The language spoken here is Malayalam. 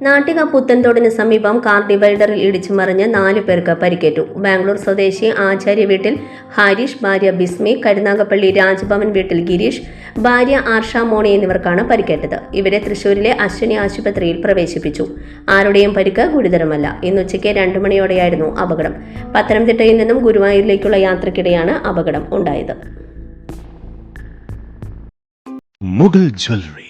നാട്ടിക പുത്തൻതോടിന് സമീപം കാർ ഡിവൈഡറിൽ ഇടിച്ചു മറിഞ്ഞ് നാല് പേർക്ക് പരിക്കേറ്റു. ബാംഗ്ലൂർ സ്വദേശി ആചാര്യ വീട്ടിൽ ഹാരിഷ് ഭാര്യ ബിസ്മി കരുനാഗപ്പള്ളി രാജ്ഭവൻ വീട്ടിൽ ഗിരീഷ് ഭാര്യ ആർഷ മോണി എന്നിവർക്കാണ് പരിക്കേറ്റത്. ഇവരെ തൃശൂരിലെ അശ്വിനി ആശുപത്രിയിൽ പ്രവേശിപ്പിച്ചു. ആരുടെയും പരിക്ക് ഗുരുതരമല്ല. ഇന്ന് ഉച്ചയ്ക്ക് രണ്ടു മണിയോടെയായിരുന്നു അപകടം. പത്തനംതിട്ടയിൽ നിന്നും ഗുരുവായൂരിലേക്കുള്ള യാത്രക്കിടെയാണ് അപകടം ഉണ്ടായത്. മുഗൾ ജ്വല്ലറി.